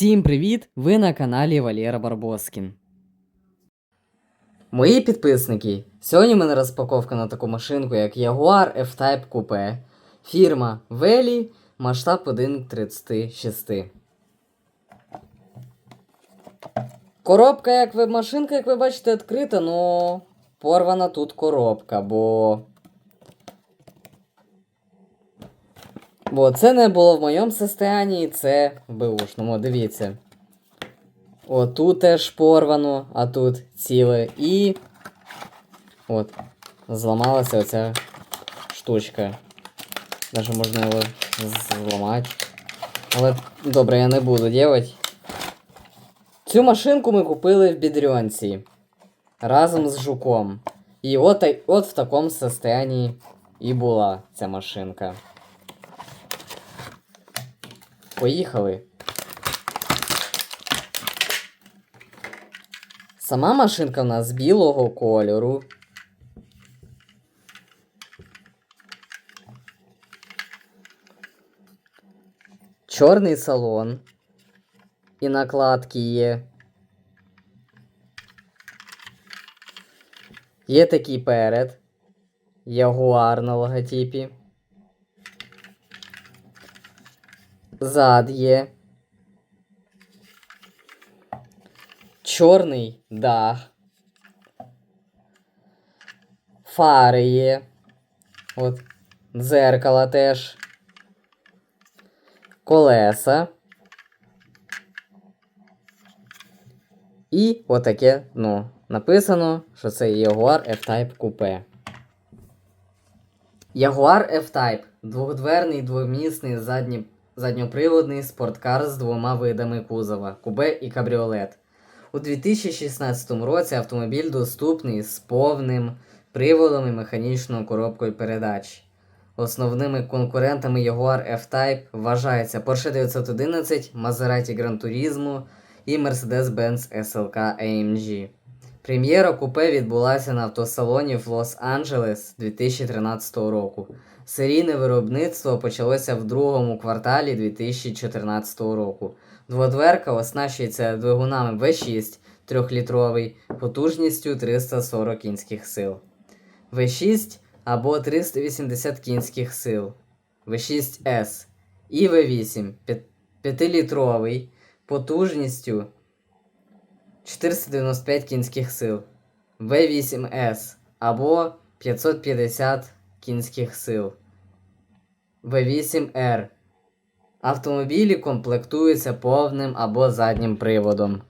Всім привіт! Ви на каналі Валера Барбоскін. Мої підписники. Сьогодні в мене розпаковка на таку машинку, як Jaguar F-Type Coupe. Фірма Veli, масштаб 1.36. Коробка, як ви машинка, як ви бачите, відкрита, но порвана тут коробка, бо. Бо це не було в моєму состоянні, це в беушному. Дивіться. О, тут теж порвано, а тут ціле. І. От. Зламалася оця штучка. Даже можна його зламати. Але добре, я не буду робити. Цю машинку ми купили в Бідрьонці. Разом з жуком. І от, от в такому состоянні і була ця машинка. Поїхали. Сама машинка в нас білого кольору. Чорний салон. І накладки є. Є такий перед. Ягуар на логотипі. Зад є. Чорний дах. Фари є. От. Дзеркало теж. Колеса. І отаке, ну, написано, що це Jaguar F-Type Coupe. Jaguar F-Type двохдверний двомісний задній задньоприводний спорткар з двома видами кузова кубе і кабріолет. У 2016 році автомобіль доступний з повним приводом і механічною коробкою передач. Основними конкурентами Jaguar F-Type вважаються Porsche 911, Maserati Gran Turismo і Mercedes-Benz SLK AMG. Прем'єра купе відбулася на автосалоні в Лос-Анджелес 2013 року. Серійне виробництво почалося в другому кварталі 2014 року. Дводверка оснащується двигунами V6 3-літровий потужністю 340 кінських сил. V6 або 380 кінських сил. V6S і V8 5-літровий потужністю 495 кінських сил. V8S або 550 кінських сил. V8R. Автомобілі комплектуються повним або заднім приводом.